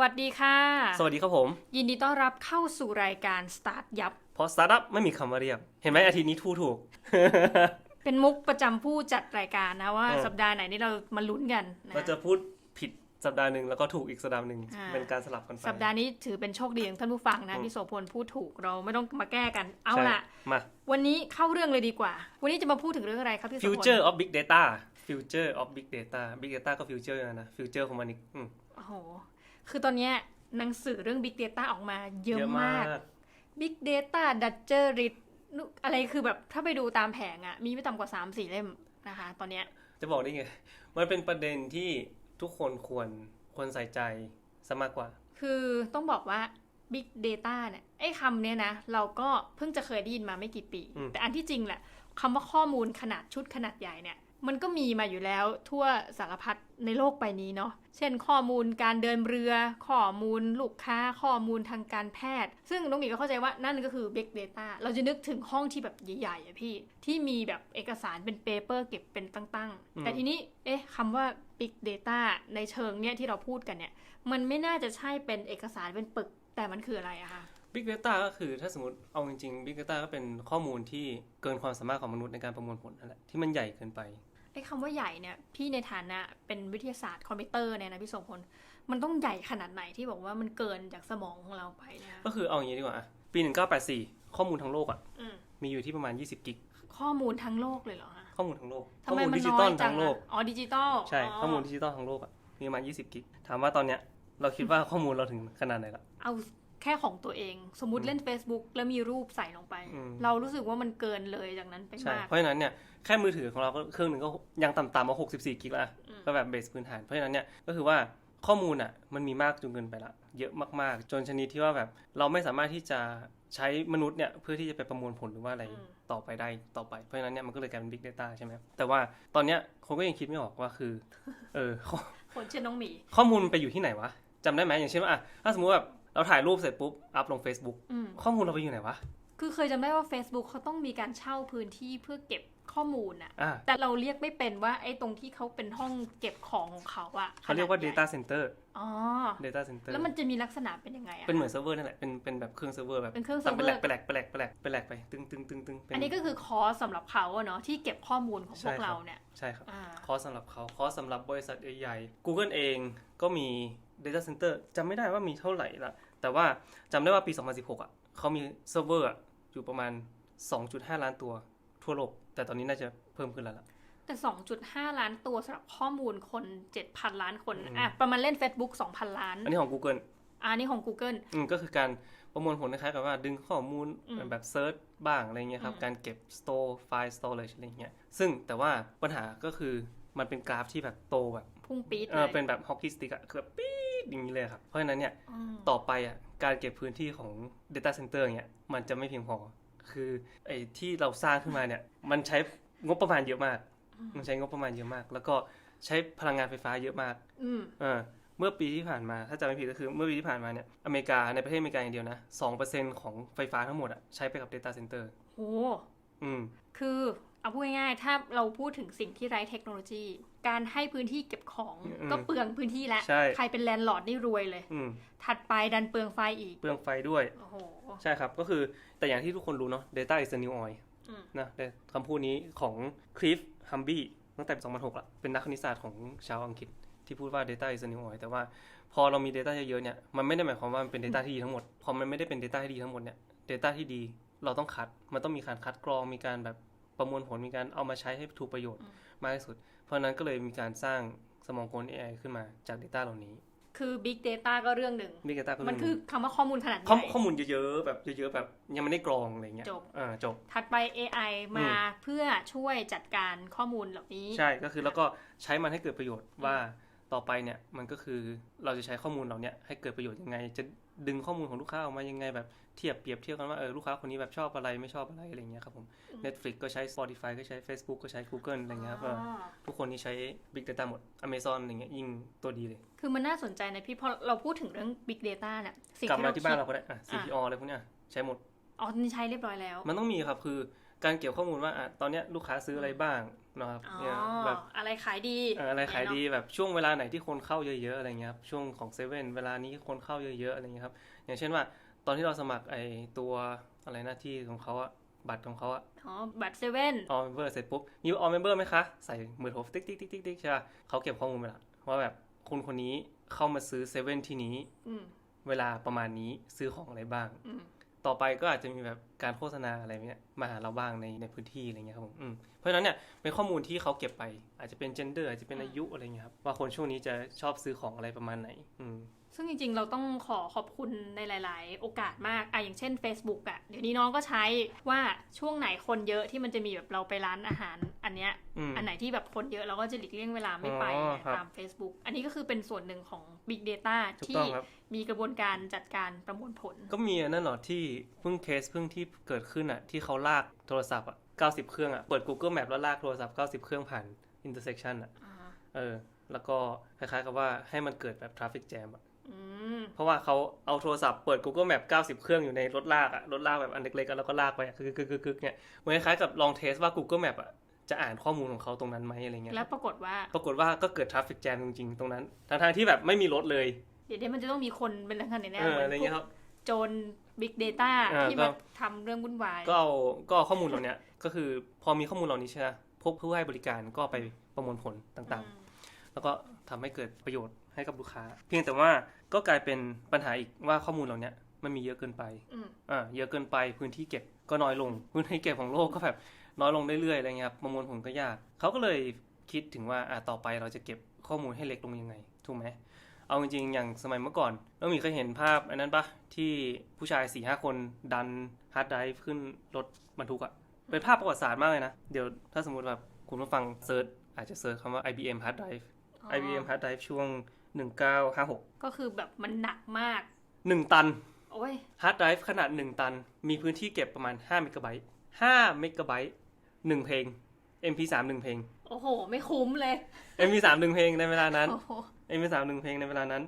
วัสดีค่ะ สวัสดีครับผม ยินดีต้อนรับเข้าสู่รายการ Start ยับเพราะสตาร์ทอัพไม่มีคำว่าเรียบ เห็นไหมอาทิตย์นี้ทูถูก เป็นมุกประจำผู้จัดรายการนะว่า เออ สัปดาห์ไหนนี่เรามาลุ้นกันนะเราจะพูดผิดสัปดาห์หนึ่งแล้วก็ถูกอีกสัปดาห์หนึ่งอ่า เป็นการสลับกันไป สัปดาห์นี้ถือเป็นโชคดีของท่านผู้ฟังนะอืม พี่โสพลพูดถูกเราไม่ต้องมาแก้กันเอาใช่ล่ะ มา วันนี้เข้าเรื่องเลยดีกว่า วันนี้จะมาพูดถึงเรื่องอะไรครับพี่โสพล future of big data future of big data big data ก็ future นะ future ของมันอีกอืม โอ้โห คือตอนเนี้ยหนังสือเรื่อง Big Data ออกมาเยอะมาก Big Data d u t c h e r i t อะไรคือแบบถ้าไปดูตามแผงอะมีไม่ต่ำกว่า 3 4 เล่มนะคะ ตอนเนี้ยจะบอกได้ไง มันเป็นประเด็นที่ทุกคนควรควรใส่ใจซะมากกว่า คือต้องบอกว่า Big Data เนี่ยไอ้คำเนี้ยนะ เราก็เพิ่งจะเคยได้ยินมาไม่กี่ปีอืมแต่อันที่จริงแหละคำว่าข้อมูลขนาดชุดขนาดใหญ่เนี่ย มันก็มีมาอยู่แล้วทั่วสารพัดในโลกใบนี้เนาะ เช่นข้อมูลการเดินเรือ ข้อมูลลูกค้า ข้อมูลทางการแพทย์ ซึ่งน้องหมีก็เข้าใจว่านั่นก็คือ Big Data เราจะนึกถึงห้องที่แบบใหญ่ๆอะพี่ ที่มีแบบเอกสารเป็นเปเปอร์เก็บเป็นตั้งอืๆมแต่ทีนี้ เอ๊ะคำว่า Big Data ในเชิงเนี่ยที่เราพูดกันเนี่ย มันไม่น่าจะใช่เป็นเอกสารเป็นปึก แต่มันคืออะไรอะคะ big data ก็คือถ้าสมมติเอาจริงๆ big data ก็เป็นข้อมูลที่เกินความสามารถของมนุษย์ในการประมวลผลนั่นแหละที่มันใหญ่เกินไป ไอ้คำว่าใหญ่เนี่ยพี่ในฐานะเป็นวิทยาศาสตร์คอมพิวเตอร์เนี่ยนะพี่โสมพลมันต้องใหญ่ขนาดไหนที่บอกว่ามันเกินจากสมองของเราไปเนี่ยก็คือเอาอย่างนี้ดีกว่าอะปี 1984 ข้อมูลทั้งโลกอะอืมมีอยู่ที่ประมาณ 20 กิก ข้อมูลทั้งโลกเลยเหรอฮะข้อมูลทั้งโลกทำข้อไมมูลมันดิจิน้ตออยลจัทั้งงโลอะกอ๋อดิจิตอลใช่ข้อมูลดิจิตอลทั้งโลกอะมีประมาณ 20 กิก ถามว่าตอนเนี้ยเราคิดว่าข้อมูลเราถึงขนาดไหนละเอา แค่ของตัวเอง สมมติอืมเล่น Facebook แล้วมีรูปใส่ลงไปอืมเรารู้สึกว่ามันเกินเลยจากนั้นไปใช่มากเพราะฉะนั้นเนี่ยแค่มือถือของเราก็เครื่องหนึ่งก็ยังต่ำๆมา64กิกแล้วอะอืมก็แบบเบสพื้นฐานเพราะฉะนั้นเนี่ยก็คือว่าข้อมูลอะมันมีมากจนเกินไปละ เยอะมากๆ จนชนิดที่ว่าแบบเราไม่สามารถที่จะใช้มนุษย์เนี่ยเพื่อที่จะไปประมวลผลหรือว่าอะไรอืมต่อไปได้ต่อไป เพราะฉะนั้นเนี่ยมันก็เลยกลายเป็น Big Data ใช่ไหมแต่ว่าตอนเนี้ยคนก็ยังคิดไม่ออกว่าคือ เออคนเช่นน้องหมี ข้อมูลมันไปอยู่ที่ไหนวะจำได้ไหมอย่างเช่นว่าอะถ้าสมมติแบบ เราถ่ายรูปเสร็จปุ๊บ อัพลง Facebook อืมข้อมูลเราไปอยู่ไหนวะ คือเคยจำได้ว่า Facebook เขาต้องมีการเช่าพื้นที่เพื่อเก็บข้อมูลอะอ่าแต่เราเรียกไม่เป็นว่าไอ้ตรงที่เขาเป็นห้องเก็บของของเขาอะเขาเรียกว่าขนใหญ่ data center อ๋อ data center แล้วมันจะมีลักษณะเป็นยังไงอะเป็นเหมือนเซิร์ฟเวอร์นั่นแหละ เป็นเป็นแบบเครื่องเซิร์ฟเวอร์แบบ เป็นเครื่องตั้งเซิเป็นร์ฟแหเวลอกร์เป็นแหลกเป็นแหลกเป็นแหลกเป็นแหลกไป ตึงตึงตึงตึงเป็อันนี้ก็คือคอร์สสำหรับเขาอะเนาะที่เก็บข้อมูลของพใช่วกครับเราเนี่ย ใช่ครับอ่าคอร์สสำหรับเขา คอร์สสำหรับบริษัทใหญ่ๆ Google เองก็มี data center จำไม่ได้ว่ามีเท่าไหร่ละแต่ว่าจำได้ว่าปี 2016อะเขามีเซิร์ฟเวอร์อะอยู่ประมาณ 2.5 ล้านตัวทั่วโลก แต่ตอนนี้น่าจะเพิ่มขึ้นแล้วล่ะแต่ 2.5 ล้านตัวสำหรับข้อมูลคน 7,000 ล้านคนอืมอะ ประมาณเล่น Facebook 2,000 ล้าน อันนี้ของ Google อ่านี่ของ Google อืมก็คือการประมวลผลคล้ายๆกับว่าดึงข้อมูลอืมแบบเซิร์ชบ้างอะไรเงี้ยครับอืมการเก็บ store file storage อะไรเงี้ย ซึ่งแต่ว่าปัญหาก็คือมันเป็นกราฟที่แบบโตแบบ พุ่งปี๊ดเอเลอยเป็นแบบฮอกกี้สติ๊กอะคือแบบปี๊ด อย่างนี้เลยครับ เพราะฉะนั้นเนี่ยอืมต่อไปอะการเก็บพื้นที่ของ Data Center เนี่ยมันจะไม่เพียงพอ คือไอ้ที่เราสร้างขึ้นมาเนี่ยมันใช้งบประมาณเยอะมาก มันใช้งบประมาณเยอะมาก แล้วก็ใช้พลังงานไฟฟ้าเยอะมากอืมเออเมื่อปีที่ผ่านมา ถ้าจำไม่ผิดก็คือเมื่อปีที่ผ่านมาเนี่ยอเมริกาในประเทศอเมริกาอย่างเดียวนะ2%ของไฟฟ้าทั้งหมดอะใช้ไปกับ Data Center โหอืมคือเอาพูดง่ายๆถ้าเราพูดถึงสิ่งที่ไร้เทคโนโลยี การให้พื้นที่เก็บของอืมก็เปลืองพื้นที่แล้วใช่ใครเป็นแลนด์ลอร์ดนี่รวยเลยอืมถัดไปดันเปลืองไฟอีก เปลืองไฟด้วยโอ้โหใช่ครับ ก็คือแต่อย่างที่ทุกคนรู้เนาะ Data is the new oil อืมนะแต่คำพูดนี้ของคลิฟฮัมบี้ตั้งแต่ปี2006ละเป็นนักคณิตศาสตร์ของชาวอังกฤษที่พูดว่า Data is the new oil แต่ว่าพอเรามี Data เยอะๆเนี่ย มันไม่ได้หมายความว่ามันเป็น Data ที่ดีทั้งหมด พอมันไม่ได้เป็น Data ที่ดีทั้งหมดเนี่ย Data ที่ดีเราต้องคัด มันต้องมีการคัดกรอง มีการแบบประมวลผล มีการเอามาใช้ให้ถูกประโยชน์มากที่สุด เพราะฉะนั้นก็เลยมีการสร้างสมองกล AI ขึ้นมาจาก Data เหล่านี้ คือ Big Data ก็เรื่องหนึ่ง Big Data ก็มันเรื่องหคืนึ่องคำว่าข้อมูลขนาดใหข้อญ่ข้อมูลเยอะๆแบบเยอะๆแบบยังไม่ได้กรองอะไรเงี้ยจบ อ่าจบ ถัดไป AI มาเพื่อช่วยจัดการข้อมูลเหล่านี้ ใช่ก็คือแล้วก็ใช้มันให้เกิดประโยชน์ว่าต่อไปเนี่ยมันก็คือเราจะใช้ข้อมูลเราเนี่ยให้เกิดประโยชน์ยังไง จะ ดึงข้อมูลของลูกค้าออกมายังไงแบบเทียบเปรียบเทียบกันว่าเออลูกค้าคนนี้แบบชอบอะไรไม่ชอบอะไรอะไรเงี้ยครับผม Netflix ก็ใช้ Spotify ก็ใช้ Facebook ก็ใช้ Google อะไรเงี้ยครับเอออ๋อทุกคนนี่ใช้ Big Data หมด Amazon อะไรเงี้ยยิ่งตัวดีเลย คือมันน่าสนใจนะพี่พอเราพูดถึงเรื่อง Big Data เนี่ยสิ่งกลับที่มาเราที่บ้านคิดเราก็ได้อะ CPO อะไรพวกเนี้ยใช้หมดอ๋อนี่ใช้เรียบร้อยแล้ว มันต้องมีครับคือการเก็บข้อมูลว่าอะตอนเนี้ยลูกค้าซื้ออะไรบ้าง นะครับอ๋อเนี่ยแบบอะไรขายดีเอ่ออะไรขายดีแบบช่วงเวลาไหนที่คนเข้าเยอะๆอะไรเงี้ยครับช่วงของเซเว่นเวลานี้คนเข้าเยอะๆอะไรเงี้ยครับอย่างเช่นว่าตอนที่เราสมัครไอตัวอะไรหน้าที่ของเขาอะบัตรของเขาอะอ๋อ บัตรเซเว่นออเมมเบอร์เสร็จปุ๊บ มีออเมมเบอร์ไหมคะ ใส่มือโทรติ๊กติ๊กติ๊กติ๊กติ๊กใช่ป่ะเขาเก็บข้อมูลไปละว่าแบบคนคนนี้เข้ามาซื้อเซเว่นที่นี้อืมเวลาประมาณนี้ซื้อของอะไรบ้างอืม ต่อไปก็อาจจะมีแบบการโฆษณาอะไรเนี้ยมาหาเราบ้างในในพื้นที่อะไรเงี้ยครับผมเพราะฉะนั้นเนี่ยเป็นข้อมูลที่เขาเก็บไป อาจจะเป็นเจนเดอร์อาจจะเป็นอายุอะไรเงี้ยครับว่าคนช่วงนี้จะชอบซื้อของอะไรประมาณไหน อืม ซึ่งจริงๆ เราต้องขอขอบคุณในหลาย ๆ โอกาสมากอะอย่างเช่น Facebook อะเดี๋ยวนี้น้องก็ใช้ว่าช่วงไหนคนเยอะที่มันจะมีแบบเราไปร้านอาหาร อันเนี้ยอืมอันไหนที่แบบคนเยอะเราก็จะหลีกเลี่ยงเวลาไม่ไปอ๋อครับตาม Facebook อันนี้ก็คือเป็นส่วนหนึ่งของ Big Data ถูกที่ต้องครับมีกระบวนการจัดการประมวลผล ก็มีอันนั่นเหรอที่เพิ่งเคสเพิ่งที่เกิดขึ้นอะที่เขาลากโทรศัพท์อะ90 เครื่องอะเปิด Google Map แล้วลากโทรศัพท์ 90 เครื่องผ่าน intersection อะอ่าเออ แล้วก็คล้ายๆกับว่าให้มันเกิดแบบ traffic jam อะอืม เพราะว่าเขาเอาโทรศัพท์เปิด Google Map 90 เครื่องอยู่ในรถลากอะรถลากแบบอันเล็กๆอะแล้วก็ลากไปอะคือคือคือคือเนี่ยเหมือนคล้ายๆกับลองเทสว่า Google Map อะจะอ่านข้อมูลของเขาตรงนั้นไหมอะไรเงี้ยแล้วปรากฏว่าปรากฏว่าก็เกิด traffic jam จริงๆตรงนั้นทั้งๆที่แบบไม่มีรถเลย เดี๋ยวนี้มันจะต้องมีคนเป็นลักษณะไหนแน่เออเหมืออะไรนพวเงี้กยครับโจร Big Data เออที่ก็มาทำเรื่องวุ่นวาย ก็เอาก็เอาข้อมูลเหล่าเนี้ยก็คือพอมีข้อมูลเหล่านี้ใช่ไหมพวกผู้ให้บริการก็ไปประมวลผลต่างอืมๆ แล้วก็ทำให้เกิดประโยชน์ให้กับลูกค้า เพียงแต่ว่าก็กลายเป็นปัญหาอีกว่าข้อมูลเหล่าเนี้ยมันมีเยอะเกินไปอืมอ่าเยอะเกินไปพื้นที่เก็บก็น้อยลง พื้นที่เก็บของโลกก็แบบน้อยลงเรื่อยๆอะไรเงี้ยครับประมวลผลก็ยากเขาก็เลยคิดถึงว่าอ่าต่อไปเราจะเก็บข้อมูลให้เล็กลงยังไงถูกไหมเอาจริงๆ อย่างสมัยเมื่อก่อนเรามีเคยเห็นภาพอันนั้นปะที่ผู้ชายสี่ห้าคนดันฮาร์ดไดรฟ์ขึ้นรถบรรทุกอะเป็นภาพประวัติศาสตร์มากเลยนะ เดี๋ยวถ้าสมมติแบบคุณผู้ฟังเซิร์ชอาจจะเซิร์ชคำว่า IBM hard drive อ๋อ IBM hard drive ช่วง 1956 ก็คือแบบมันหนักมาก 1 ตันโอ้ยฮาร์ดไดรฟ์ขนาด 1 ตัน มีพื้นที่เก็บประมาณ5เมกะไบต์5เมกะไบต์1เพลง MP3 1เพลง โอ้โห ไม่คุ้มเลย MP3 1เพลงในเวลานั้นโอ้โห MP3 1เพลงในเวลานั้น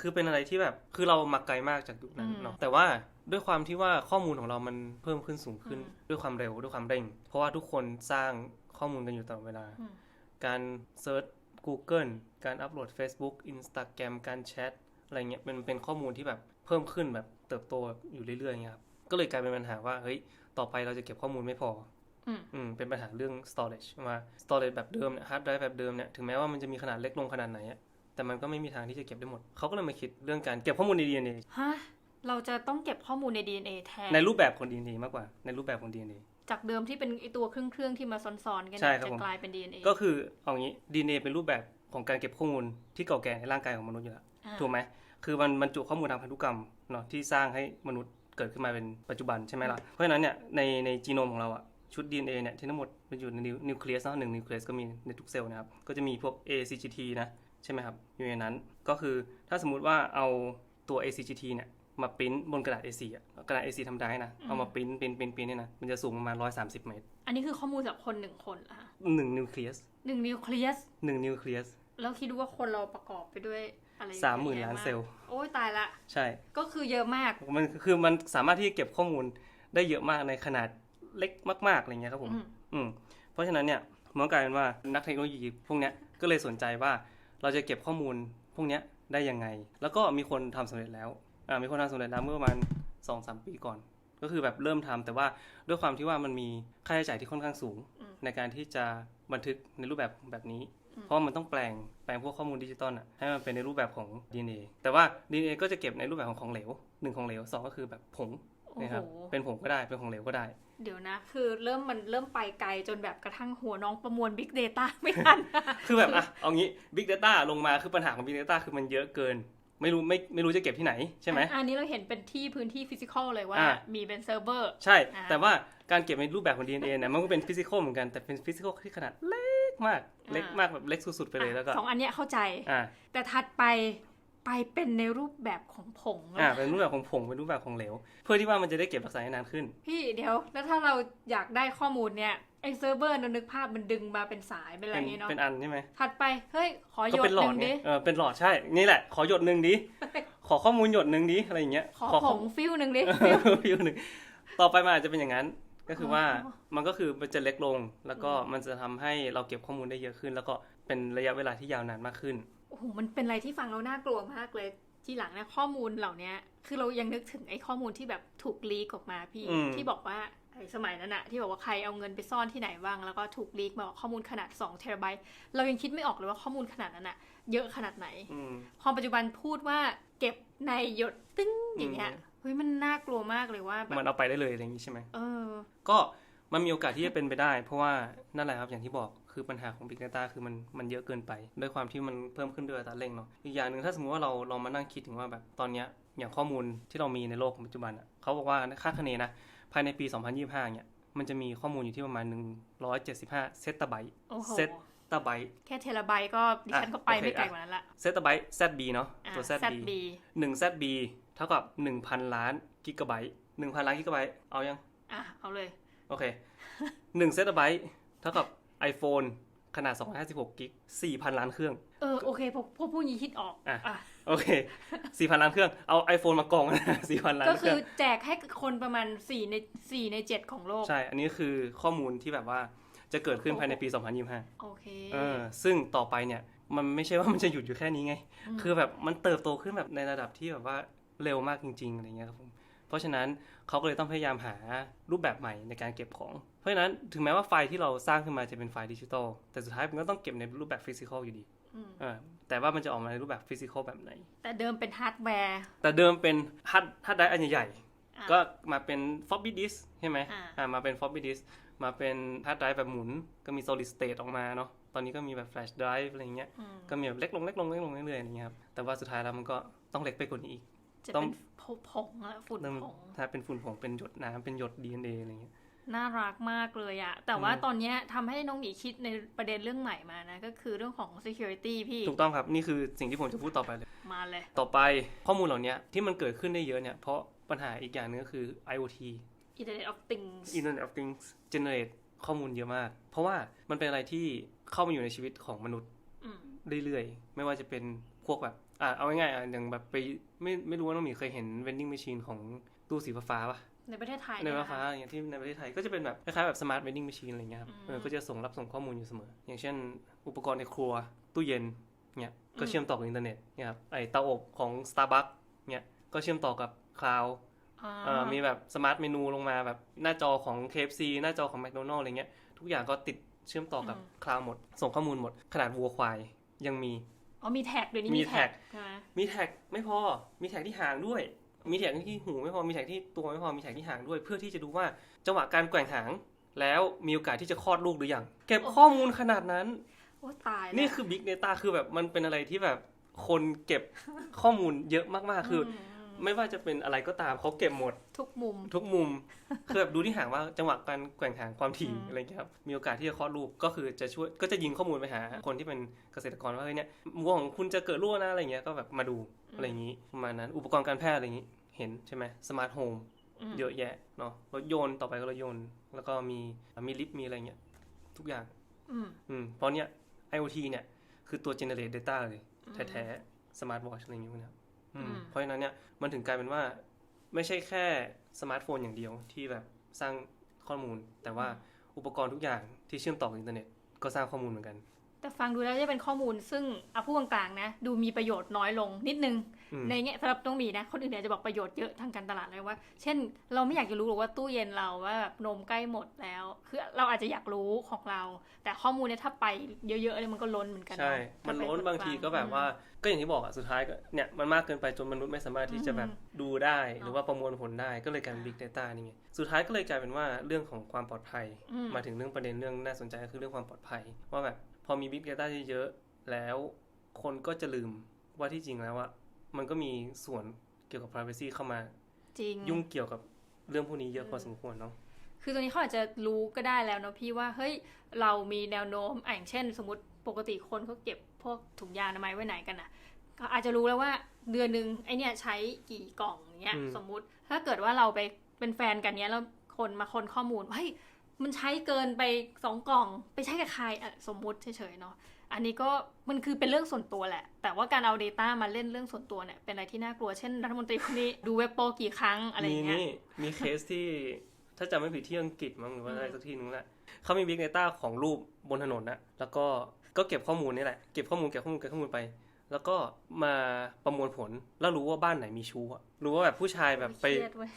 คือเป็นอะไรที่แบบคือเรามาไกลมากจากยุคนั้นอืมเนาะแต่ว่าด้วยความที่ว่าข้อมูลของเรามันเพิ่มขึ้นสูงขึ้นอืมด้วยความเร็วด้วยความเร่ง เพราะว่าทุกคนสร้างข้อมูลกันอยู่ตลอดเวลาอืมการเซิร์ช Google การอัปโหลด Facebook Instagram การแชทอะไรเงี้ยเป็นเป็นข้อมูลที่แบบเพิ่มขึ้นแบบเติบโตอยู่เรื่อยๆเงี้ยครับก็เลยกลายเป็นปัญหาว่าเฮ้ยต่อไปเราจะเก็บข้อมูลไม่พออืมอืมเป็นปัญหาเรื่อง storage ว่า storage แบบเดิมเนี่ย hard drive แบบเดิมเนี่ยถึงแม้ว่ามันจะมีขนาดเล็กลงขนาดไหนอะแต่มันก็ไม่มีทางที่จะเก็บได้หมด เขาก็เลยมาคิดเรื่องการเก็บข้อมูลใน DNA ฮะ เราจะต้องเก็บข้อมูลใน DNA แทน ในรูปแบบของ DNA มากกว่า ในรูปแบบของ DNA จากเดิมที่เป็นไอตัวเครื่องเครื่องๆที่มาซ้อนๆกันใช่เนี่ยครับจะผมกลายเป็น DNA ก็คือเอางี้ DNA เป็นรูปแบบของการเก็บข้อมูลที่เก่าแก่ในร่างกายของมนุษย์อยู่แล้วอ่าถูกไหมคือมันบรรจุข้อมูลทางพันธุกรรมเนาะที่สร้างให้มนุษย์เกิดขึ้นมาเป็นปัจจุบันใช่ไหมล่ะเพราะฉะนั้นเนี่ยในในจีโนมของเราอะชุด DNA เนี่ยที่ทั้งหมดมันอยู่ในนิวนิวเคลียสเนาะหนึ่งนิวเคลียสก็มีในทุกเซลล์นะครับก็จะมีพวก ACGT นะใช่ไหมครับอยู่ในนั้นก็คือถ้าสมมุติว่าเอาตัว ACGT เนี่ย มาปริ้นบนกระดาษ A4 อะกระดาษ A4 ธรรมดาเนี่ยนะ เอามาปริ้นปริ้นปริ้นปริ้นเนี่ยนะ มันจะสูงประมาณ 130 เมตร อันนี้คือข้อมูลจากคนหนึ่งคนเหรอคะหนึ่งนิวเคลียสหนึ่งนิวเคลียสหนึ่งนิวเคลียสแล้วคิดดูว่าคนเราประกอบไปด้วยอะไรสามหมื่นเยอะล้านแยะกเซลล์ โอ้ยตายละ ใช่ ก็คือเยอะมาก มันคือมันสามารถที่จะเก็บข้อมูลได้เยอะมากในขนาดเล็กมาก ๆอะไรเงี้ยครับผม อืมอืมเพราะฉะนั้นเนี่ยมันก็กลายเป็นว่านักเทคโนโลยีพวกเนี้ยก็เลยสนใจว่าเราจะเก็บข้อมูลพวกเนี้ยได้ยังไง แล้วก็มีคนทำสำเร็จแล้ว อ่ามีคนทำสำเร็จแล้วเมื่อประมาณสองสามปีก่อน ก็คือแบบเริ่มทำแต่ว่าด้วยความที่ว่ามันมีค่าใช้จ่ายที่ค่อนข้างสูงอืมในการที่จะบันทึกในรูปแบบแบบนี้อืมเพราะว่ามันต้องแปลงแปลงพวกข้อมูลดิจิตอลอะให้มันเป็นในรูปแบบของ DNA แต่ว่า DNA ก็จะเก็บในรูปแบบของของเหลวหนึ่งของเหลวสองก็คือแบบผงโอ้นะโหครับเป็นผงก็ได้เป็นของเหลวก็ได้ เดี๋ยวนะ คือเริ่มมันเริ่มไปไกลจนแบบกระทั่งหัวน้องประมวล Big Data ไม่ทัน คือแบบอะเอางี้ Big Data ลงมาคือปัญหาของ Big Data คือมันเยอะเกิน ไม่รู้ไม่ไม่รู้จะเก็บที่ไหนใช่ไหมอันนี้เราเห็นเป็นที่พื้นที่ฟิสิกอลเลยว่าอ่ามีเป็นเซิร์ฟเวอร์ใช่อ่าแต่ว่าการเก็บในรูปแบบของ DNA เนี่ยมันก็เป็นฟิสิกอลเหมือนกันแต่เป็นฟิสิกอลที่ขนาดเล็กมากเล็กมากแบบเล็กสุดๆไปเลยแล้วก็สองอันเนี้ยเข้าใจอ่าแต่ถัดไปไปเป็นในรูปแบบของผงอ่าแล้วเป็นรูปแบบของผงเป็นรูปแบบของเหลว เพื่อที่ว่ามันจะได้เก็บรักษาได้นานขึ้น พี่เดี๋ยวแล้วถ้าเราอยากได้ข้อมูลเนี่ย ไอเซิร์ฟเวอร์นึกภาพมันดึงมาเป็นสายเป็นอะไรเป็นอย่างงี้เนาะเป็นอันใช่ไหมถัดไปเฮ้ยขอหก็ยดเป็นหลหอดนึ่งไงดิเออเป็นหลอดใช่ นี่แหละ ขอหยดหนึ่งดิขอข้อมูลหยดหนึ่งดิอะไรอย่างเงี้ยขอผงฟิวหนึ่งดิฟิวหนึ่งต่อไปมันอาจจะเป็นอย่างนั้นก็คือว่าอ๋อมันก็คือมันจะเล็กลง แล้วก็มันจะทำให้เราเก็บข้อมูลได้เยอะขึ้น แล้วก็เป็นระยะเวลาที่ยาวนานมากขึ้นโอ้โหมันเป็นอะไรที่ฟังแล้วน่ากลัวมากเลยทีหลังเนี่ยข้อมูลเหล่านี้คือเรายังนึกถึงไอ้ข้อมูลที่แบบถูกลีกออกมาพี่อืมที่บอกว่าไอ้ สมัยนั้นอะที่บอกว่าใครเอาเงินไปซ่อนที่ไหนบ้าง แล้วก็ถูกลีกมาว่าข้อมูลขนาด2เทราไบต์เรายังคิดไม่ออกเลยว่าข้อมูลขนาดนั้นอะเยอะขนาดไหนอืมพอปัจจุบันพูดว่าเก็บในหยดตึ้งอย่างเงี้ยอืมเฮ้ยมันน่ากลัวมากเลยว่าแบมันบเอาไปได้เลยอะไรอย่างนี้ใช่ไหมเออ ก็มันมีโอกาสที่จะเป็นไปได้ เพราะว่านั่นแหละครับอย่างที่บอกคือปัญหาของ Big Data คือมันมันเยอะเกินไปด้วยความที่มันเพิ่มขึ้นด้วยอัตราเร่งเนาะอีกอย่างหนึ่งถ้าสมมติว่าเราเรามานั่งคิดถึงว่าแบบตอนเนี้ยอย่างข้อมูลที่เรามีในโลกปัจจุบันอะเขาบอกว่าคาดคะเนนะ ภายในปี 2025 เนี่ย มันจะมีข้อมูลอยู่ที่ประมาณ 175 เซตตาไบต์โอ้โหเซตตาไบต์แค่เทราไบต์ก็ดิฉันก็ไปอะโอเคไม่ไกลอะกว่านั้นละเซตตาไบต์ ZB เนาะอะตัว ZB ZB หนึ่ง ZB เท่ากับ 1,000 ล้านกิกะไบต์1,000 ล้านกิกะไบต์เอายัง อะ เอาเลย โอเคหนึ่งเซตไบต์เท่ากับ iPhone ขนาด 256 กิก 4,000 ล้านเครื่อง เออ โอเคพอพอพูดอย่างนี้คิดออกอะอะโอเค 4,000 ล้านเครื่อง เอา iPhone มากองนะ4,000 ล้านก็เคคืรื่ออง แจกให้คนประมาณ4ใน4ใน 7 ของโลก ใช่ อันนี้คือข้อมูลที่แบบว่าจะเกิดขึ้นภายในปี 2025 โอเค เออ ซึ่งต่อไปเนี่ย มันไม่ใช่ว่ามันจะหยุดอยู่แค่นี้ไง อืม คือแบบมันเติบโตขึ้นแบบในระดับที่แบบว่าเร็วมากจริง ๆ อะไรเงี้ยครับผม เพราะฉะนั้นเขาก็เลยต้องพยายามหารูปแบบใหม่ในการเก็บของ เพราะฉะนั้นถึงแม้ว่าไฟล์ที่เราสร้างขึ้นมาจะเป็นไฟล์ดิจิทัลแต่สุดท้ายมันก็ต้องเก็บในรูปแบบฟิสิกอลอยู่ดีอืมเออแต่ว่ามันจะออกมาในรูปแบบฟิสิกอลแบบไหน แต่เดิมเป็นฮาร์ดแวร์แต่เดิมเป็นฮัดฮัดไดรฟ์อันใหญ่อะๆก็มาเป็น floppy disk ใช่ไหมอ่าอ่ามาเป็น floppy disk มาเป็นฮัดไดรฟ์แบบหมุนก็มี solid state ออกมาเนาะตอนนี้ก็มีแบบ flash drive อะไรเงี้ยอืมก็มีแบบเล็กลงเล็กลงเล็กลงเรื่อยๆอย่างเงี้ยครับแต่ว่าสุดท้ายแล้วมันก็ต้องเล็กไปกว่านี้อีกจะต้อเป็งนผงผงอะฝุ่นเริ่มผงถ้าเป็นฝุ่นผงเป็นหยดน้ำเป็นหยด DNA อะไรเงี้ย น่ารักมากเลยอะแต่ว่าอืมตอนเนี้ยทำให้น้องหมีคิดในประเด็นเรื่องใหม่มานะ ก็คือเรื่องของ security พี่ ถูกต้องครับ นี่คือสิ่งที่ผมจะพูดต่อไปเลย มาเลย ต่อไปข้อมูลเหล่านี้ที่มันเกิดขึ้นได้เยอะเนี่ย เพราะปัญหาอีกอย่างหนึงก็คือ IoT Internet of Things Internet of Things generate ข้อมูลเยอะมาก เพราะว่ามันเป็นอะไรที่เข้ามาอยู่ในชีวิตของมนุษย์อืมเรื่อยๆ ไม่ว่าจะเป็นพวกแบบอะเอาง่ายๆอะอย่างแบบไปไม่ไม่รู้ว่าน้องหมีเคยเห็น vending machine ของตู้สีฟ้าๆปะ ในประเทศไทยในเยฟ้านะคะๆอย่างที่ในประเทศไทยก็จะเป็นแบบคล้ายๆแบบ smart vending machine อะไรเงี้ยครับอืมเออก็จะส่งรับส่งข้อมูลอยู่เสมอ อย่างเช่น อุปกรณ์ในครัวตู้เย็นเนี่ยก็เชื่อมต่อกับอินเทอร์เน็ตเนี่ยครับไอเตาอบของ Starbucks เนี่ยก็เชื่อมต่อกับคลาวอ่าเอ่อมีแบบสมาร์ทเมนูลงมาแบบหน้าจอของ KFC หน้าจอของ McDonald's อะไรเงี้ยทุกอย่างก็ติดเชื่อมต่อกับคลาวหมด ส่งข้อมูลหมด ขนาดวัวควายยังมีอ๋อมีแท็กเดี๋ยวนี้มีมีแท็กแท็กใช่ไหมมีแท็กไม่พอมีแท็กที่หางด้วย มีแท็กที่หูไม่พอมีแท็กที่ตัวไม่พอมีแท็กที่หางด้วย เพื่อที่จะดูว่าจังหวะการแกว่งหาง แล้วมีโอกาสที่จะคลอดลูกหรือยังเก็บข้อมูลขนาดนั้นโอ้ตายแล้วนี่คือ Big Data คือแบบมันเป็นอะไรที่แบบคนเก็บข้อมูลเยอะมากๆคือม ไม่ว่าจะเป็นอะไรก็ตามเขาเก็บหมด ทุกมุม ทุกมุมคือแบบดูที่หางว่าจังหวะการแกว่งหางความถี่อืมอะไรเงี้ยครับมีโอกาสที่จะคลอดลูกก็คือจะช่วยก็จะยิงข้อมูลไปหา คนที่เป็นเกษตรกรว่าเฮ้ยเนี่ยวัวของคุณจะเกิดรั่วนะอะไรเงี้ยก็แบบมาดูอะไรอย่างนี้ประมาณนั้น อุปกรณ์การแพทย์อะไรอย่างนี้ เห็นใช่ไหมสมาร์ทโฮมมเยอะแยะเนาะรถยนต์ต่อไปก็รถยนต์ แล้วก็มีมีลิฟต์มีอะไรเงี้ยทุกอย่าง อืมอืมเพราะเนี้ย IoT เนี่ย คือตัว generate data เลยอืมแท้ๆ smart watch อะไรอย่างเงี้ยนะครับอืมอืม เพราะฉะนั้นเนี่ยมันถึงกลายเป็นว่า ไม่ใช่แค่สมาร์ทโฟนอย่างเดียวที่แบบสร้างข้อมูล แต่ว่าอุปกรณ์ทุกอย่างที่เชื่อมต่อกับอินเทอร์เน็ตก็สร้างข้อมูลเหมือนกัน แต่ฟังดูแล้วจะเป็นข้อมูลซึ่งเอาพูดกลางๆนะ ดูมีประโยชน์น้อยลงนิดนึงอืมในแง่สำหรับต้องมีนะ คนอื่นเนี่ยจะบอกประโยชน์เยอะทางการตลาดเลยว่า เช่น เราไม่อยากจะรู้หรอกว่าตู้เย็นเราว่าแบบนมใกล้หมดแล้ว คือเราอาจจะอยากรู้ของเรา แต่ข้อมูลเนี่ยถ้าไปเยอะๆเนี่ยมันก็ล้นเหมือนกันใช่เอะมันถ้าล้นเป็บางทีก็แบบว่าก็อย่างที่บอกอะสุดท้ายก็เนี่ยมันมากเกินไปจนมนุษย์ไม่สามารถที่จะแบบดูได้ หรือว่าประมวลผลได้ก็เลยกลายเป็น big data นี่ไงสุดท้ายก็เลยกลายเป็นว่าเรื่องของความปลอดภัยอืมมาถึงเรื่องประเด็นเรื่องน่าสนใจก็คือเรื่องความปลอดภัยว่าแบบ พอมี Big Data เยอะๆแล้วคนก็จะลืมว่าที่จริงแล้วอะมันก็มีส่วนเกี่ยวกับ privacy เข้ามา จริง ยุ่งเกี่ยวกับเรื่องพวกนี้เยอะพอสมควรเนาะคือตอนนี้เขาอาจจะรู้ก็ได้แล้วเนาะพี่ว่าเฮ้ยเรามีแนวโน้มอะอย่างเช่น สมมติปกติคนเขาเก็บพวกถุงยางอนามัยไว้ไหนกันอะก็อาจจะรู้แล้วว่าเดือนหนึ่งไอเนี่ยใช้กี่กล่องเนี้ย อืม สมมุติถ้าเกิดว่าเราไปเป็นแฟนกันเนี้ยแล้วคนมาคนข้อมูลว่าเฮ้ย มันใช้เกินไปสองกล่อง ไปใช้กับใครอะสมมุติเฉยๆเนาะอันนี้ก็มันคือเป็นเรื่องส่วนตัวแหละ แต่ว่าการเอา Data มาเล่นเรื่องส่วนตัวเนี่ยเป็นอะไรที่น่ากลัวเช่นรัฐมนตรีคนนี้ดูเว็บโปกี่ครั้งอะไรอมีย่างเงี้ยนี่มีเคสที่ถ้าจำไม่ผิดที่อังกฤษมั้งหรือว่าอะไรสักที่นึงแหละเขามี Big Data ของรูปบนถนนนะแล้วก็ก็เก็บข้อมูลนี่แหละเก็บข้อมูลเก็บข้อมูลเก็บข้อมูลไป แล้วก็มาประมวลผลแล้วรู้ว่าบ้านไหนมีชู้อะรู้ว่าแบบผู้ชายแบบไปเครียดเว้ย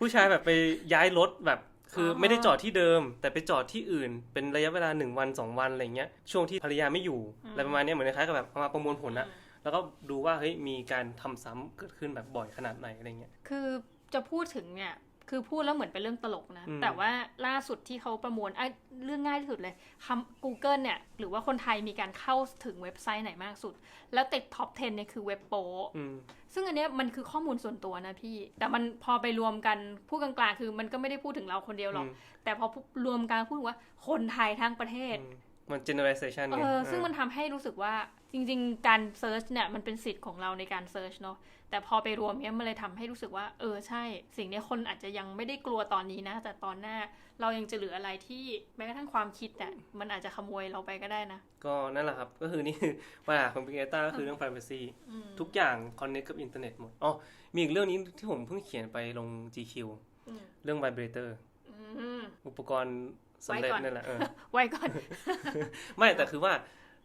ผู้ชายแบบไปย้ายรถแบบ คือออไม่ได้จอดที่เดิม แต่ไปจอดที่อื่น เป็นระยะเวลาหนึ่งวันสองวันอะไรเงี้ยช่วงที่ภรรยาไม่อยู่อะไรประมาณเนี้ยเหมือนคล้ายๆกับแบบเอามาประมวลผลอะแล้วก็ดูว่าเฮ้ยมีการทำซ้ำเกิดขึ้นแบบบ่อยขนาดไหนอะไรเงี้ยคือจะพูดถึงเนี่ย คือพูดแล้วเหมือนเป็นเรื่องตลกนะอืมแต่ว่าล่าสุดที่เขาประมวลไอ้เรื่องง่ายที่สุดเลยคำ Google เนี่ย หรือว่าคนไทยมีการเข้าถึงเว็บไซต์ไหนมากสุด แล้วติดท็อป 10 เนี่ยคือเว็บโปอืมซึ่งอันเนี้ยมันคือข้อมูลส่วนตัวนะพี่ แต่มันพอไปรวมกันพูดกลางๆ คือมันก็ไม่ได้พูดถึงเราคนเดียวหรอกอืมแต่พอรวมกันพูดว่าคนไทยทั้งประเทศอื มมัน generalization เอไงอซึ่งมันทำให้รู้สึกว่าจริง ๆ การเซิร์ชเนี่ยมันเป็นสิทธิ์ของเราในการเซิร์ชเนาะแต่พอไปรวมเนี้ยมันเลยทำให้รู้สึกว่าเออใช่ สิ่งเนี้ยคนอาจจะยังไม่ได้กลัวตอนนี้นะ แต่ตอนหน้าเรายังจะเหลืออะไรที่แม้กระทั่งความคิดอะมันอาจจะขโมยเราไปก็ได้นะ ก็นั่นแหละครับ ก็คือนี่คือปัญหาของ Big Data ก็คือเรื่อง privacy อืมทุกอย่าง connect กับอินเทอร์เน็ตหมดอ๋อมีอีกเรื่องนี้ที่ผมเพิ่งเขียนไปลง GQ อืมเรื่อง vibrator อืมอุปกรณ์ สำเร็จไว้ก่อนนั่นแหละเออไว้ก่อน ไม่แต่คือว่า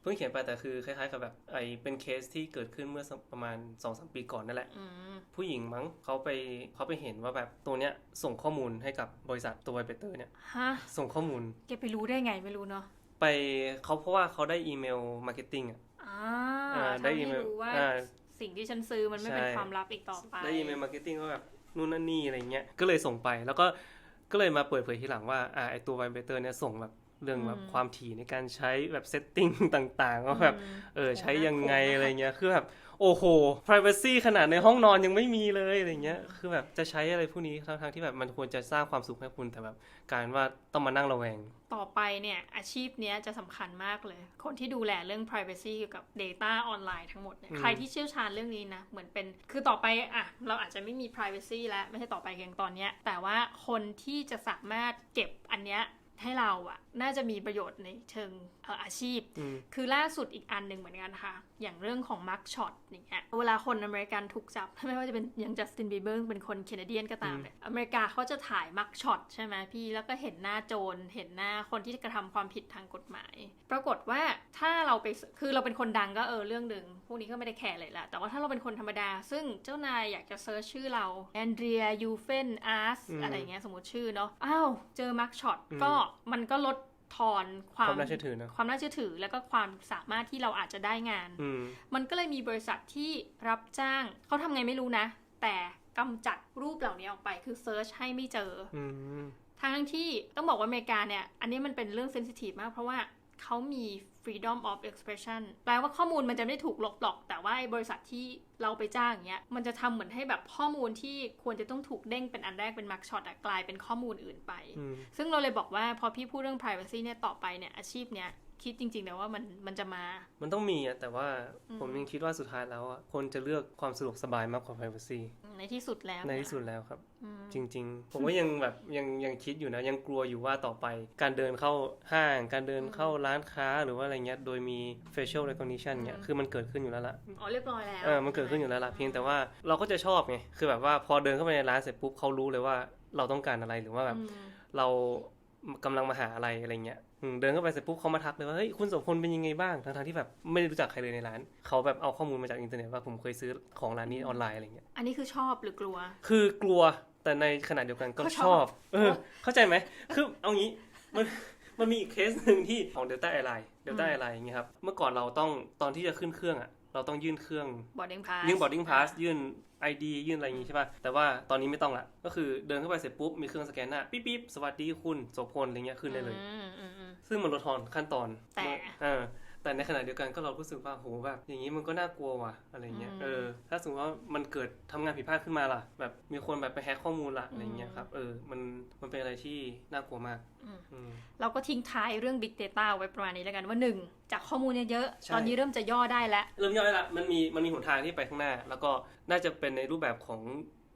เพิ่งเขียนไปแต่คือคล้ายๆกับแบบไอเป็นเคสที่เกิดขึ้นเมื่อสักประมาณ2อสปีก่อนนั่นแหละอืมผู้หญิงมั้งเขาไปเขาไปเห็นว่าแบบตัวเนี้ยส่งข้อมูลให้กับบริษัทตัวไวเบเตอร์เนี่ยฮะส่งข้อมูลแกไปรู้ได้ไงไม่รู้เนาะไปเขาเพราะว่าเขาได้อีเมลมาร์เก็ตติ้งอะอ่าอ่าได้ทำอีให้เมลรู้ว่าอ่าสิ่งที่ฉันซื้อมันไม่เป็นใช่ความลับอีกต่อไปได้อีเมลมาร์เก็ตติ้งว่าแบบนู่นนั่นนี่อะไรเงี้ยก็เลยส่งไปแล้วก็ ก็เลยมาเปิดเผยทีหลังว่าอ่าไอตัวไวเบเตอร์เนี่ยส่งแบบเรื่องแบบอืมความถี่ในการใช้แบบเซตติ้งต่างๆว่าแบบอืมเออโหใช้ยังไงน่ากลัวอะไรเงี้ยคือแบบ โอ้โห privacy ขนาดในห้องนอนยังไม่มีเลยอะไรเงี้ย คือแบบจะใช้อะไรพวกนี้ทั้งๆที่แบบมันควรจะสร้างความสุขให้คุณแต่แบบกลารว่าต้องมานั่งระแวง ต่อไปเนี่ยอาชีพเนี้ยจะสำคัญมากเลย คนที่ดูแลเรื่อง privacy เกี่ยวกับ data ออนไลน์ทั้งหมดเนี่ยอืมใครที่เชี่ยวชาญเรื่องนี้นะเหมือนเป็นคือต่อไปอะเราอาจจะไม่มี privacy แล้วไม่ใช่ต่อไปเพียงตอนเนี้ยแต่ว่าคนที่จะสามารถเก็บอันเนี้ยให้เราอะน่าจะมีประโยชน์ในเชิงเอ่ออาชีพอืมคือล่าสุดอีกอันหนึ่งเหมือนกันค่ะ อย่างเรื่องของมาร์กช็อตอย่างเงี้ย เวลาคนอเมริกันถูกจับ ไม่ว่าจะเป็นอย่างจัสตินบีเบอร์เป็นคนแคนาเดียนก็ตามเนี่ยอเมริกาเขาจะถ่ายมาร์กช็อตใช่ไหมพี่ แล้วก็เห็นหน้าโจร เห็นหน้าคนที่กระทำความผิดทางกฎหมาย ปรากฏว่าถ้าเราไป คือเราเป็นคนดังก็เออเรื่องหนึ่งพวกนี้ก็ไม่ได้แคร์เลยละแต่ว่าถ้าเราเป็นคนธรรมดา ซึ่งเจ้านายอยากจะเซิร์ชชื่อเราแอนเดรียยูเฟนอาร์สอืมอะไรเงี้ยสมมติชื่อเนาะ อ้าว เจอมาร์กช็อตอืมก็มันก็ลด ทอนควาความมน่าเชื่อถือนะความน่าเชื่อถือ แล้วก็ความสามารถที่เราอาจจะได้งานอืมมันก็เลยมีบริษัทที่รับจ้างเขาทำไงไม่รู้นะ แต่กำจัดรูปเหล่านี้ออกไปคือเซิร์ชให้ไม่เจออืมทั้งที่ต้องบอกว่าอเมริกาเนี่ย อันนี้มันเป็นเรื่องเซนซิทีฟมากเพราะว่า เขามี freedom of expression แปลว่าข้อมูลมันจะไม่ได้ถูกลบหรอก แต่ว่าไอ้บริษัทที่เราไปจ้างอย่างเงี้ย มันจะทำเหมือนให้แบบข้อมูลที่ควรจะต้องถูกเด้งเป็นอันแรกเป็น mark shot อะกลายเป็นข้อมูลอื่นไปอืมซึ่งเราเลยบอกว่าพอพี่พูดเรื่อง privacy เนี่ยต่อไปเนี่ยอาชีพเนี้ย คิดจริงๆนะว่ามันมันจะมา มันต้องมีอะแต่ว่าอืมผมยังคิดว่าสุดท้ายแล้วอะคนจะเลือกความสะดวกสบายมากกว่า privacy ในที่สุดแล้ว ในเยที่สุดแล้วครับอืมจริง ๆ ผมก็ยังแบบยังยังคิดอยู่นะ ยังกลัวอยู่ว่าต่อไป การเดินเข้าห้าง การเดินเข้าร้านค้าหรือว่าอะไรเงี้ยโดยมี facial recognition เงี้ยคือมันเกิดขึ้นอยู่แล้วล่ะอ๋อเรียบร้อยแล้วเออมันเกิดขึ้นอยู่แล้วล่ะเพียงแต่ว่าเราก็จะชอบไงคือแบบว่าพอเดินเข้าไปในร้านเสร็จปุ๊บเขารู้เลยว่าเราต้องการอะไรหรือว่าแบบอืมเรากำลังมาหาอะไรอะไรเงี้ยอืม เดินเข้าไปเสร็จปุ๊บเขามาทักเลยว่าเฮ้ยคุณโสมพลเป็นยังไงบ้างทั้งๆที่แบบไม่ได้รู้จักใครเลยในร้านเขาแบบเอาข้อมูลมาจากอินเทอร์เน็ตว่าผมเคยซื้อของร้านนี้ออนไลน์อะไรเงี้ยอันนี้คือชอบหรือกลัว คือกลัวแต่ในขณะเดียวกันก็ก็ชชออบบเออเข้าใจไหมคือเอางี้มันมันมีอีกเคสหนึ่งที่ของ Delta Airline Delta Airline อย่างเงี้ยครับเมื่อก่อนเราต้องตอนที่จะขึ้นเครื่องอะ เราต้องยื่นเครื่อง boarding pass ยื่น boarding pass ยื่น ID ยื่นอะไรอย่างงี้ใช่ป่ะ แต่ว่าตอนนี้ไม่ต้องละ ก็คือเดินเข้าไปเสร็จปุ๊บ มีเครื่องสแกนหน้า ปิ๊บปิ๊บสวัสดีคุณโสพลอะไรเงี้ยขึ้นได้เลยอืมอืมอืมซึ่งมันลดทอนขั้นตอนแต่เออ แต่ในขณะเดียวกันก็เรารู้สึกว่าโหแบบอย่างนี้มันก็น่ากลัวว่ะอะไรเงี้ยอืมเออถ้าสมมติว่ามันเกิดทำงานผิดพลาดขึ้นมาล่ะ แบบมีคนแบบไปแฮกข้อมูลละอะไรเงี้ยครับเออมันมันเป็นอะไรที่น่ากลัวมากอืมอืมเราก็ทิ้งท้ายเรื่อง Big Data ไว้ประมาณนี้แล้วกันว่าหนึ่งจากข้อมูลเนี่ยเยอะใช่ตอนนี้เริ่มจะย่อได้แล้ว เริ่มย่อยละมันมีมันมีหนทางที่ไปข้างหน้า แล้วก็น่าจะเป็นในรูปแบบของ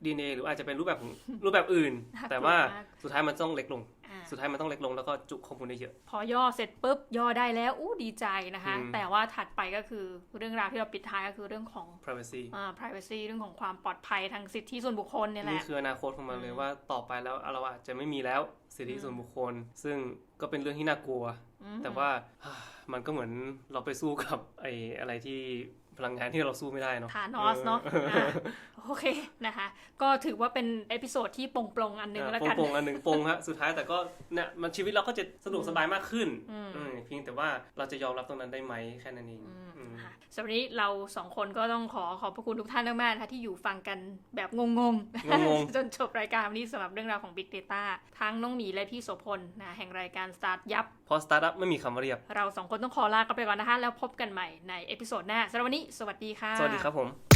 DNA หรืออาจจะเป็นรูปแบบของรูปแบบอื่นน่ากลัวแต่ว่ามากสุดท้ายมันต้องเล็กลงอ่าสุดท้ายมันต้องเล็กลงแล้วก็จุข้อมูลได้เยอะ พอย่อเสร็จปุ๊บย่อได้แล้วอู้ดีใจนะคะอืมแต่ว่าถัดไปก็คือเรื่องราวที่เราปิดท้ายก็คือเรื่องของ privacy อ่า privacy เรื่องของความปลอดภัยทางสิทธิส่วนบุคคลเนี่ยแหนี่ละคืออนาคตของมันเลยอืมว่าต่อไปแล้วเราอาจจะไม่มีแล้วสิทธิอืมส่วนบุคคล ซึ่งก็เป็นเรื่องที่น่ากลัวอืมแต่ว่ามันก็เหมือนเราไปสู้กับไอ้อะไรที่ พลังงานที่เราสู้ไม่ได้เนาะทานอสเนาะอ่าโอเคนะคะ ก็ถือว่าเป็นเอพิโซดที่ปลงปลงๆอันหนึงแล้วกันโปงๆอันหนึ่งโปงฮะสุดท้ายแต่ก็เนี่ยมันชีวิตเราก็จะสะดวกสบายมากขึ้นอืมอืมเพียงแต่ว่าเราจะยอมรับตรงนั้นได้ไหมแค่นั้นเองอืมอืมค่ะสำหรับวันนี้เราสองคนก็ต้องขอขอบพระคุณทุกท่านมากๆนะคะที่อยู่ฟังกันแบบงงๆงงจนจบรายการวันนี้สำหรับเรื่องราวของ Big Data ทั้งน้องหมีและพี่โสพลนะแห่งรายการ Start ยับเพ ราะสตาร์ทอัพไม่มีคำว่าเรียบ เราสองคนต้องขอลากันไปก่อนนะคะแล้วพบกันใหม่ในเอพิโซดหน้าสำหรับวันนี้สวัสดีค่ะ สวัสดีครับผม